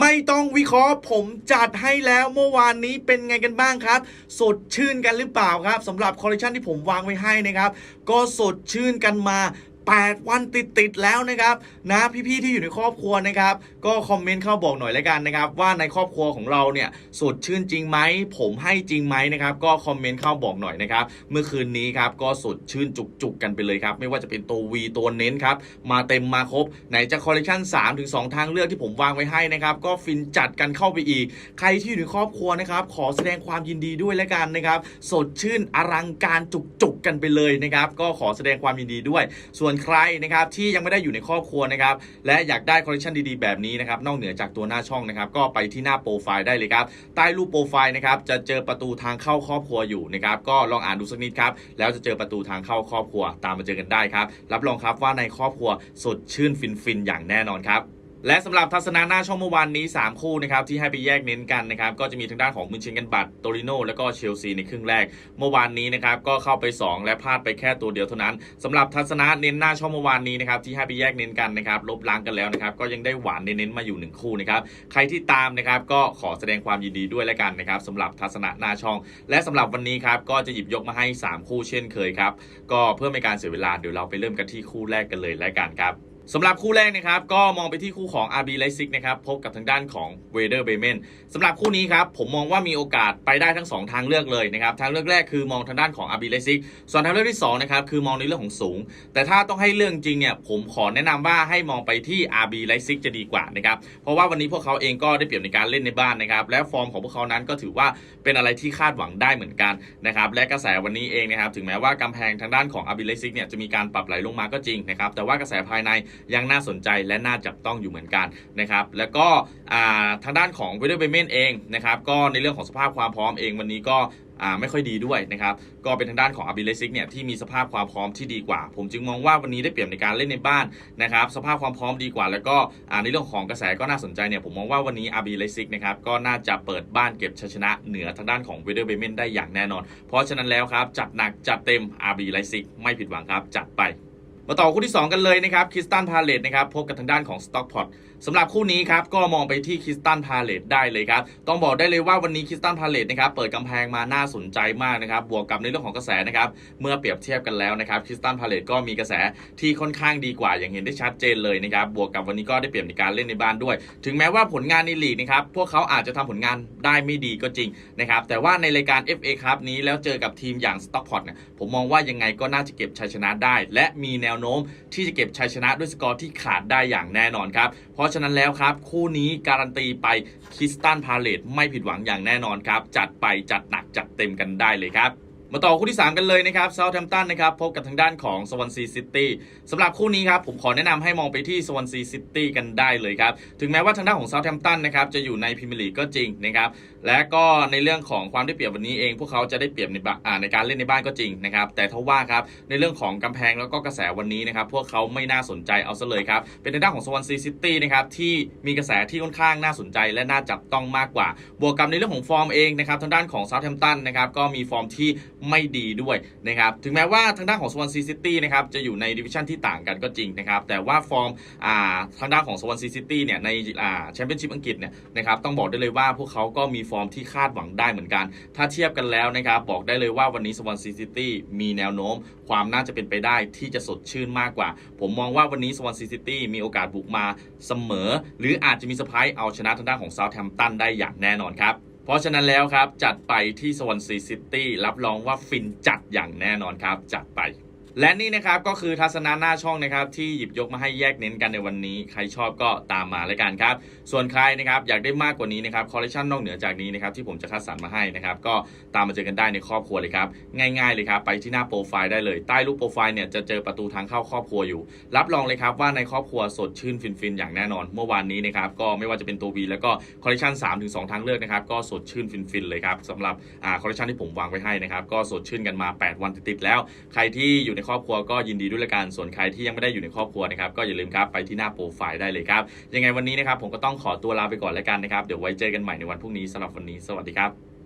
ไม่ต้องวิเคราะห์ผมจัดให้แล้วเมื่อวานนี้เป็นไงกันบ้างครับ สดชื่นกันหรือเปล่าครับสำหรับคอลเลคชันที่ผมวางไว้ให้นะครับ ก็สดชื่นกันมา 8 วันติดๆแล้วนะครับนะพี่ๆที่อยู่ในครอบครัวนะครับ ก็คอมเมนต์เข้าบอกหน่อยแล้วกันนะครับ ว่าในครอบครัวของเราเนี่ยสดชื่นจริงไหมผมให้จริงไหมนะครับ ก็คอมเมนต์เข้าบอกหน่อยนะครับ เมื่อคืนนี้ครับก็สดชื่นจุกๆกันไปเลยครับ ไม่ว่าจะเป็นตัว V ตัวเน้นครับ มาเต็มมาครบ ไหนจะคอลเลคชัน3ถึง2ทางเลือกที่ผมวางไว้ให้นะครับ ก็ฟินจัดกันเข้าไปอีก ใครที่อยู่ในครอบครัวนะครับ ขอแสดงความยินดีด้วยแล้วกันนะครับ สดชื่นอลังการจุกๆกันไปเลยนะครับ ก็ขอแสดงความยินดีด้วย ส่วนใครนะครับที่ยังไม่ได้อยู่ในครอบครัวนะครับและอยากได้คอลเลคชันดีๆ แบบนี้นะครับนอกเหนือจากตัวหน้าช่องนะครับก็ไปที่หน้าโปรไฟล์ได้เลยครับใต้รูปโปรไฟล์นะครับจะเจอประตูทางเข้าครอบครัวอยู่นะครับก็ลองอ่านดูสักนิดครับแล้วจะเจอประตูทางเข้าครอบครัว ตามมาเจอกันได้ครับรับรองครับว่าในครอบครัวสดชื่นฟินๆอย่างแน่นอนครับ และสำหรับทัศนาหน้าช่องเมื่อวานนี้ 3 คู่นะครับที่ให้ไปแยกเน้นกันนะครับก็จะมีทางด้านของมุนเชนกันบัตโตริโนแล้วก็เชลซีในครึ่งแรก เมื่อวานนี้นะครับก็เข้าไป 2 และพลาดไปแค่ตัวเดียวเท่านั้นสำหรับทัศนะเน้นหน้าช่องเมื่อวานนี้นะครับที่ให้ไปแยกเน้นกันนะครับลบล้างกันแล้วนะครับก็ยังได้หวานเน้นๆมาอยู่ 1 คู่นะครับใครที่ตามนะครับก็ขอแสดงความยินดีด้วยแล้วกันนะครับสำหรับทัศนะหน้าช่อง และสำหรับวันนี้ครับก็จะหยิบยกมาให้ 3 คู่เช่นเคยครับก็เพื่อไม่ให้การเสียเวลาเดี๋ยวเราไปเริ่มกันที่คู่แรกกันเลยแล้วกันครับ สำหรับคู่แรกนะครับก็มองไปที่คู่ของ RB Leipzig นะครับพบกับทางด้านของ w e d e r b r e m e n สำหรับคู่นี้ครับผมมองว่ามีโอกาสไปได้ทั้ง 2 ทางเลือกเลยนะครับทางเลือกแรกคือมองทางด้านของ RB Leipzig ส่วนทางเลือกที่2นะครับคือมองในเรื่องของสูง แต่ถ้าต้องให้เรื่องจริงเนี่ยผมขอแนะนำว่าให้มองไปที่ RB Leipzig จะดีกว่านะครับเพราะว่าวันนี้พวกเขาเองก็ได้เปรียบในการเล่นในบ้านนะครับและฟอร์มของพวกเขานั้นก็ถือว่าเป็นอะไรที่คาดหวังได้เหมือนกันนะครับและกระแสวันนี้เองนะครับถึงแม้ว่ากำแพงทางด้านของ RB Leipzig เนี่ยจะมีการปรับไหลลงมาก็จริงนะครับแต่ว่ากระแสภายในยังน่าสนใจและน่าจับต้องอยู่เหมือนกันนะครับแล้วก็ทางด้านของเวเดอร์เบเมนเองนะครับก็ในเรื่องของสภาพความพร้อมเองวันนี้ก็ไม่ค่อยดีด้วยนะครับ ก็เป็นทางด้านของอาบิเลซิกเนี่ยที่มีสภาพความพร้อมที่ดีกว่า ผมจึงมองว่าวันนี้ได้เปรียบในการเล่นในบ้านนะครับ สภาพความพร้อมดีกว่า แล้วก็ในเรื่องของกระแสก็น่าสนใจเนี่ยผมมองว่าวันนี้อาบิเลซิกนะครับก็น่าจะเปิดบ้านเก็บชัยชนะเหนือทางด้านของเวเดอร์เบเมนได้อย่างแน่นอน เพราะฉะนั้นแล้วครับจัดหนักจัดเต็มอาบิเลซิกไม่ผิดหวังครับจัดไป มาต่อคู่ที่ 2 กันเลยนะครับคริสตันพาเลตนะครับพบกับทางด้านของสต็อกพอตสำหรับคู่นี้ครับก็มองไปที่คริสตันพาเลตได้เลยครับต้องบอกได้เลยว่าวันนี้คริสตันพาเลตนะครับเปิดกำแพงมาน่าสนใจมากนะครับบวกกับในเรื่องของกระแสนะครับเมื่อเปรียบเทียบกันแล้วนะครับคริสตันพาเลตก็มีกระแสที่ค่อนข้างดีกว่าอย่างเห็นได้ชัดเจนเลยนะครับบวกกับวันนี้ก็ได้เปรียบในการเล่นในบ้านด้วย ถึงแม้ว่าผลงานในลีกนะครับพวกเขาอาจจะทำผลงานได้ไม่ดีก็จริงนะครับแต่ว่าในรายการ FA ครับนี้แล้วเจอกับทีมอย่างสต็อกพอตเนี่ยผมมองว่ายังไงก็น่าจะเก็บชัยชนะได้ และมีแนวโน้ม ที่จะเก็บชัยชนะด้วยสกอร์ที่ขาดได้อย่างแน่นอนครับ เพราะฉะนั้นแล้วครับ คู่นี้การันตีไปคิสตันพาเลตไม่ผิดหวังอย่างแน่นอนครับ จัดไปจัดหนักจัดเต็มกันได้เลยครับ มาต่อคู่ที่ 3 กันเลยนะครับเซาท์แฮมป์ตันนะครับพบกับทางด้านของสวอนซีซิตี้สำหรับคู่นี้ครับผมขอแนะนำให้มองไปที่สวอนซีซิตี้กันได้เลยครับ ถึงแม้ว่าทางด้านของเซาท์แฮมป์ตันนะครับจะอยู่ในพรีเมียร์ลีกก็จริงนะครับและก็ในเรื่องของความได้เปรียบวันนี้เอง พวกเขาจะได้เปรียบในบ้านในการเล่นในบ้านก็จริงนะครับแต่ทว่าครับในเรื่องของกำแพงแล้วก็กระแสวันนี้นะครับพวกเขาไม่น่าสนใจเอาซะเลยครับเป็นทางด้านของสวอนซีซิตี้นะครับที่มีกระแสที่ค่อนข้างน่าสนใจและน่าจับต้องมากกว่า บวกกับในเรื่องของฟอร์มเองนะครับทางด้านของเซาท์แฮมป์ตันนะครับก็มีฟอร์มที่ไม่ดีด้วยนะครับถึงแม้ว่าทางด้านของสวอนซีซิตี้นะครับจะอยู่ในดิวิชั่นที่ต่างกันก็จริงนะครับแต่ว่าฟอร์มอ่าทางด้านของสวอนซีซิตี้เนี่ยในอ่าแชมเปี้ยนชิพอังกฤษเนี่ยนะครับต้องบอกได้เลยว่าพวกเขาก็มีฟอร์มที่คาดหวังได้เหมือนกัน ถ้าเทียบกันแล้วนะครับบอกได้เลยว่าวันนี้สวอนซีซิตี้มีแนวโน้ม ความน่าจะเป็นไปได้ที่จะสดชื่นมากกว่า ผมมองว่าวันนี้สวอนซีซิตี้มีโอกาสบุกมาเสมอ หรืออาจจะมีเซอร์ไพรส์เอาชนะทางด้านของเซาท์แฮมป์ตันได้อย่างแน่นอนครับ เพราะฉะนั้นแล้วครับ จัดไปที่สวนซีซิตี้รับรองว่าฟินจัดอย่างแน่นอนครับ จัดไป และนี่นะครับก็คือทัศนาหน้าช่องนะครับที่หยิบยกมาให้แยกเน้นกันในวันนี้ ใครชอบก็ตามมาแล้วกันครับ ส่วนใครนะครับอยากได้มากกว่านี้นะครับคอลเลคชันนอกเหนือจากนี้นะครับที่ผมจะคัดสรรมาให้นะครับก็ตามมาเจอกันได้ในครอบครัวเลยครับง่ายๆเลยครับไปที่หน้าโปรไฟล์ได้เลย ใต้รูปโปรไฟล์เนี่ยจะเจอประตูทางเข้าครอบครัวอยู่ รับรองเลยครับว่าในครอบครัวสดชื่นฟินๆอย่างแน่นอน เมื่อวานนี้นะครับก็ไม่ว่าจะเป็นตัว V แล้วก็คอลเลคชัน3ถึง2ทางเลือกนะครับก็สดชื่นฟินๆเลยครับสำหรับคอลเลคชันที่ผมวางไว้ให้นะครับก็สดชื่นกันมา 8 วันติดๆแล้ว ใครที่อยู่ในครอบครัวก็ยินดีด้วยละกันส่วนใครที่ยังไม่ได้อยู่ในครอบครัวนะครับก็อย่าลืมครับไปที่หน้าโปรไฟล์ได้เลยครับยังไงวันนี้นะครับผมก็ต้องขอตัวลาไปก่อนแล้วกันนะครับเดี๋ยวไว้เจอกันใหม่ในวันพรุ่งนี้สำหรับวันนี้สวัสดีครับ